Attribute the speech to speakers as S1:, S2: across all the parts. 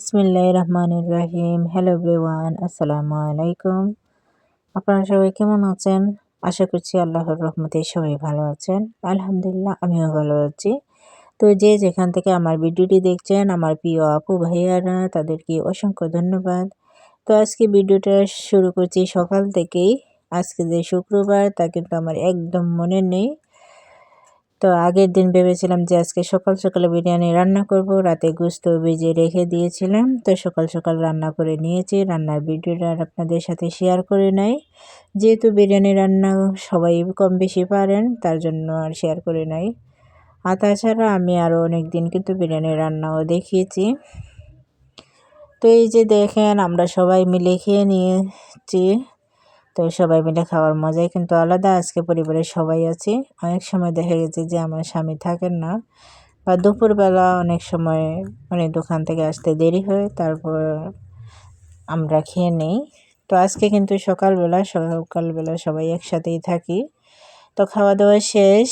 S1: বিসমিল্লাহ রহমান রাহিম hello everyone আসসালামু আলাইকুম আপনারা সবাই কেমন আছেন? আশা করছি আল্লাহর রহমতে সবাই ভালো আছেন। আলহামদুলিল্লাহ, আমিও ভালো আছি। তো যে যেখান থেকে আমার ভিডিওটি দেখছেন, আমার প্রিয় আপু ভাইয়ারা, তাদেরকে অসংখ্য ধন্যবাদ। তো আজকে ভিডিওটা শুরু করছি সকাল থেকেই। আজকে যে শুক্রবার, তা কিন্তু আমার একদম মনে নেই। তো আগের দিন ভেবেছিলাম যে আজকে সকাল সকালে বিরিয়ানি রান্না করব। রাতে গুস্ত ভিজিয়ে রেখে দিয়েছিলাম। তো সকাল সকাল রান্না করে নিয়েছি। রান্নার ভিডিওটা আর আপনাদের সাথে শেয়ার করে নাই। যেহেতু বিরিয়ানি রান্না সবাই কম বেশি পারেন, তার জন্য আর শেয়ার করে নাই। আর তাছাড়া আমি আরও অনেক দিন কিন্তু বিরিয়ানি রান্নাও দেখিয়েছি। তো এই যে দেখেন, আমরা সবাই মিলে খেয়ে নিয়েছি। তো সবাই মিলে খাওয়ার মজাই কিন্তু আলাদা। আজকে পরিবারের সবাই আছি। অনেক সময় দেখা গেছে যে আমার স্বামী থাকেন না বা দুপুরবেলা অনেক সময় মানে দোকান থেকে আসতে দেরি হয়, তারপর আমরা খেয়ে নেই। তো আজকে কিন্তু সকালবেলা সকালবেলা সবাই একসাথেই থাকি। তো খাওয়া দাওয়া শেষ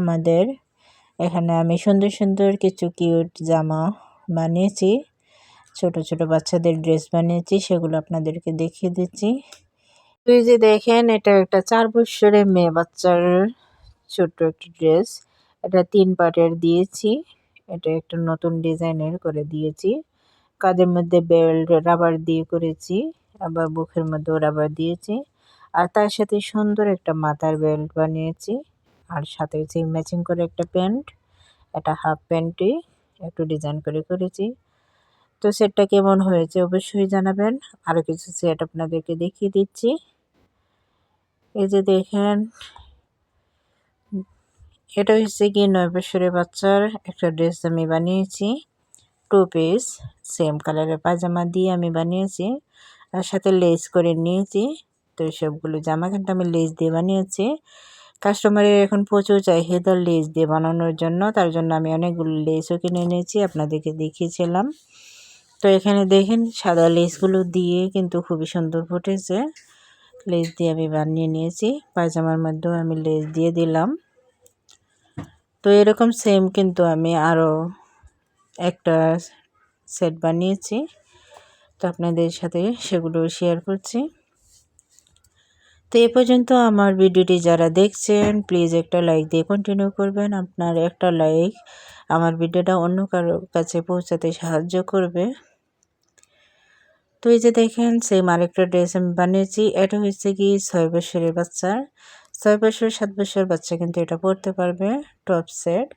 S1: আমাদের। এখানে আমি সুন্দর সুন্দর কিছু কিউট জামা বানিয়েছি। ছোট ছোট বাচ্চাদের ড্রেস বানিয়েছি, সেগুলো আপনাদেরকে দেখিয়ে দিচ্ছি। তুই যে দেখেন, এটা একটা চার বছরের মেয়ে বাচ্চার ছোট্ট একটা ড্রেস। এটা তিন পার্টের দিয়েছি। এটা একটা নতুন ডিজাইনের করে দিয়েছি। কাদের মধ্যে বেল্ট, রাবার দিয়ে করেছি। আবার বুকের মধ্যেও রাবার দিয়েছি। আর তার সাথে সুন্দর একটা মাথার বেল্ট বানিয়েছি। আর সাথে হচ্ছে ম্যাচিং করে একটা প্যান্ট, একটা হাফ প্যান্টই একটু ডিজাইন করে করেছি। তো সেটটা কেমন হয়েছে অবশ্যই জানাবেন। আরও কিছু সেট আপনাদেরকে দেখিয়ে দিচ্ছি। এই যে দেখেন, এটা হচ্ছে কি নয় বছরের বাচ্চার একটা ড্রেস আমি বানিয়েছি। টু পিস সেম কালারের পাজামা দিয়ে আমি বানিয়েছি। আর সাথে লেস করে নিয়েছি। তো সবগুলো জামা কিন্তু আমি লেস দিয়ে বানিয়েছি। কাস্টমারের এখন প্রচুর চাহিদা লেস দিয়ে বানানোর জন্য। তার জন্য আমি অনেকগুলো লেসও কিনে নিয়েছি আপনাদেরকে দেখিয়েছিলাম। তো এখানে দেখেন সাদা লেসগুলো দিয়ে কিন্তু খুবই সুন্দর ফুটেছে। লেস দিয়ে আমি বানিয়ে নিয়েছি। পায়জামার মধ্যেও আমি লেস দিয়ে দিলাম। তো এরকম সেম কিন্তু আমি আরও একটা সেট বানিয়েছি। তো আপনাদের সাথে সেগুলো শেয়ার করছি। তো এ পর্যন্ত আমার ভিডিওটি যারা দেখছেন প্লিজ একটা লাইক দিয়ে কন্টিনিউ করবেন। আপনার একটা লাইক আমার ভিডিওটা অন্য কারোর কাছে পৌঁছাতে সাহায্য করবে। তো এই যে দেখেন সেম আরেকটা ড্রেস আমি বানিয়েছি। এটা হচ্ছে কি ছয় বছরের বাচ্চার ছয় বছর, সাত বছর বাচ্চা কিন্তু এটা পরতে পারবে টপ সেট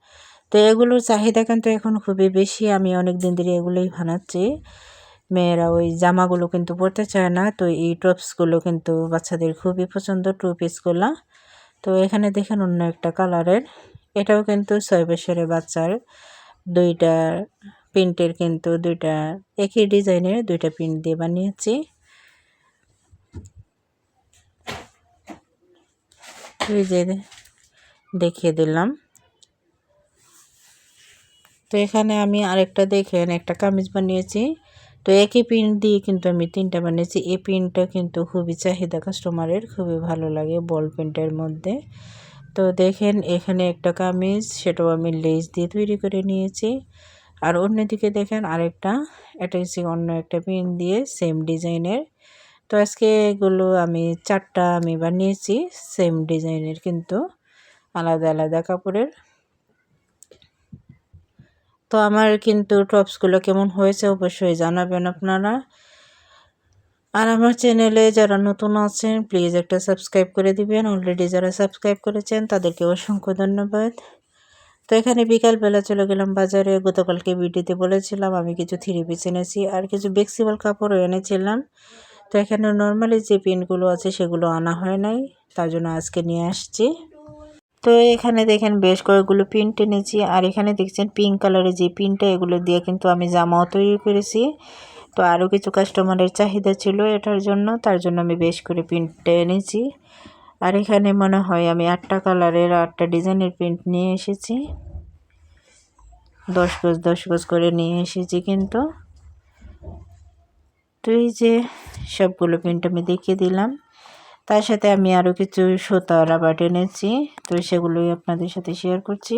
S1: তো এগুলোর চাহিদা কিন্তু এখন খুবই বেশি। আমি অনেক দিন ধরে এগুলোই বানাচ্ছি। মেয়েরা ওই জামাগুলো কিন্তু পরতে চায় না। তো এই টপসগুলো কিন্তু বাচ্চাদের খুবই পছন্দ টু পিসগুলো তো এখানে দেখেন অন্য একটা কালারের এটাও কিন্তু ছয় বছরের বাচ্চার। দুইটা প্রিন্টের কিন্তু দুইটা, একই ডিজাইনের দুইটা প্রিন্ট দিয়ে বানিয়েছি। এই যে দেখিয়ে দিলাম। তো এখানে আমি আরেকটা দেখেন, একটা কামিজ বানিয়েছি। তো একই প্রিন্ট দিয়ে কিন্তু আমি তিনটা বানিয়েছি। এই প্রিন্টটা কিন্তু খুবই চাহিদা কাস্টমারের, খুবই ভালো লাগে বল প্রিন্টের মধ্যে। তো দেখেন, এখানে একটা কামিজ, সেটাও আমি লেস দিয়ে তৈরি করে নিয়েছি। আর অন্যদিকে দেখেন আরেকটা হচ্ছে অন্য একটা পিন দিয়ে সেম ডিজাইনের। তো আজকে এগুলো আমি চারটা আমি বানিয়েছি সেম ডিজাইনের কিন্তু, আলাদা আলাদা কাপড়ের। তো আমার কিন্তু টপসগুলো কেমন হয়েছে অবশ্যই জানাবেন আপনারা। আর আমার চ্যানেলে যারা নতুন আছেন প্লিজ একটা সাবস্ক্রাইব করে দিবেন। অলরেডি যারা সাবস্ক্রাইব করেছেন, তাদেরকে অসংখ্য ধন্যবাদ। তো এখানে বিকালবেলা চলে গেলাম বাজারে। গতকালকে ভিডিওতে বলেছিলাম, আমি কিছু থ্রি পিস এনেছি আর কিছু বেক্সিবল কাপড়ও এনেছিলাম। তো এখানে নর্মালি যে পিনগুলো আছে সেগুলো আনা হয় নাই, তার জন্য আজকে নিয়ে আসছি। তো এখানে দেখেন বেশ কয়েকগুলো প্রিন্ট এনেছি আর এখানে দেখছেন পিঙ্ক কালারের যে প্রিন্টটা এগুলো দিয়ে কিন্তু আমি জামাও তৈরি করেছি। তো আরও কিছু কাস্টমারের চাহিদা ছিল এটার জন্য, তার জন্য আমি বেশ করে প্রিন্টটা এনেছি। আর এখানে মনে হয় আমি আটটা কালারের আটটা ডিজাইনের প্রিন্ট নিয়ে এসেছি। দশ গজ দশ গজ করে নিয়ে এসেছি কিন্তু। তো এই যে সবগুলো প্রিন্ট আমি দেখিয়ে দিলাম। তার সাথে আমি আরও কিছু সুতা রাবার এনেছি, তো সেগুলোই আপনাদের সাথে শেয়ার করছি।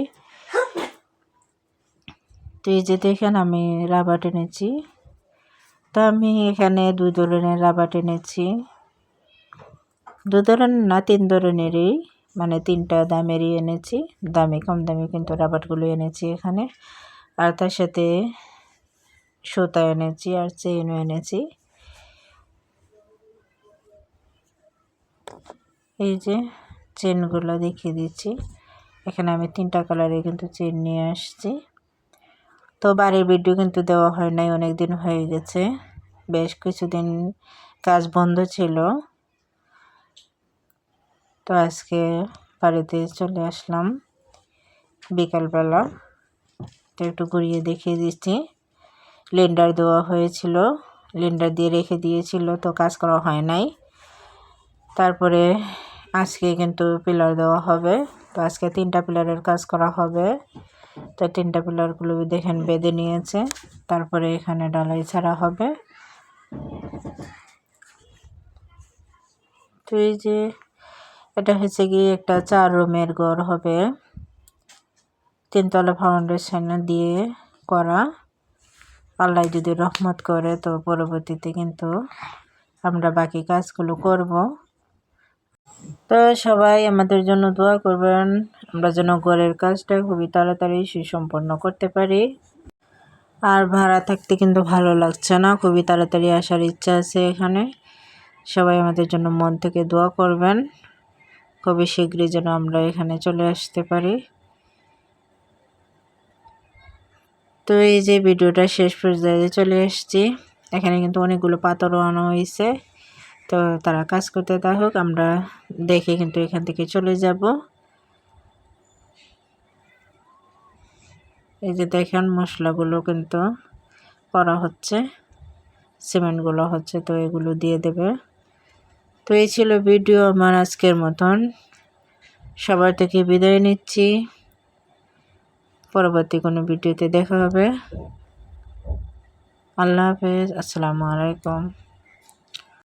S1: তো এই যে দেখেন আমি রাবার এনেছি। তো আমি এখানে দুই ধরনের রাবার এনেছি। দু ধরনের না, তিন ধরনেরই মানে তিনটা দামেরই এনেছি। দামি, কম দামি কিন্তু রাবারগুলো এনেছি এখানে। আর তার সাথে সুতা এনেছি আর চেইনও এনেছি। এই যে চেনগুলো দেখিয়ে দিচ্ছি। এখানে আমি তিনটা কালারে কিন্তু চেন নিয়ে আসছি। তো বাড়ির ভিডিও কিন্তু দেওয়া হয় নাই অনেক দিন হয়ে গেছে। বেশ কিছুদিন কাজ বন্ধ ছিল। তো আজকে বাড়িতে চলে আসলাম বিকালবেলা। তো একটু ঘুরিয়ে দেখিয়ে দিচ্ছি। লেন্ডার দেওয়া হয়েছিল। লেন্ডার দিয়ে রেখে দিয়েছিল, তো কাজ করা হয় নাই। তারপরে আজকে কিন্তু পিলার দেওয়া হবে। তো আজকে তিনটা পিলারের কাজ করা হবে। তো তিনটা পিলারগুলো দেখেন বেঁধে নিয়েছে। তারপরে এখানে ডালাই ছাড়া হবে। তো এই যে এটা হচ্ছে কি একটা চার রুমের ঘর হবে। তিনতলা ফাউন্ডেশন দিয়ে করা। আল্লাহ যদি রহমত করে তো পরবর্তীতে কিন্তু আমরা বাকি কাজগুলো করব। তো সবাই আমাদের জন্য দোয়া করবেন। আমরা যেন ঘরের কাজটা খুবই তাড়াতাড়ি সুসম্পন্ন করতে পারি। আর ভাড়া থাকতে কিন্তু ভালো লাগছে না। খুবই তাড়াতাড়ি আসার ইচ্ছা আছে এখানে। সবাই আমাদের জন্য মন থেকে দোয়া করবেন। খুবই শীঘ্রই যেন আমরা এখানে চলে আসতে পারি। তো এই যে ভিডিওটা শেষ পর্যায়ে চলে এসেছি এখানে কিন্তু অনেকগুলো পাথরও আনা হয়েছে। তো তারা কাজ করতে থাকুক, আমরা দেখে কিন্তু এখান থেকে চলে যাব। এই যে দেখেন, মশলাগুলো কিন্তু করা হচ্ছে, সিমেন্টগুলো হচ্ছে, তো এগুলো দিয়ে দেবে। তো এই ছিল ভিডিও আমার আজকের মতন। সবার থেকে বিদায় নিচ্ছি। পরবর্তী কোনো ভিডিওতে দেখা হবে। আল্লাহ হাফেজ। আসসালামু আলাইকুম।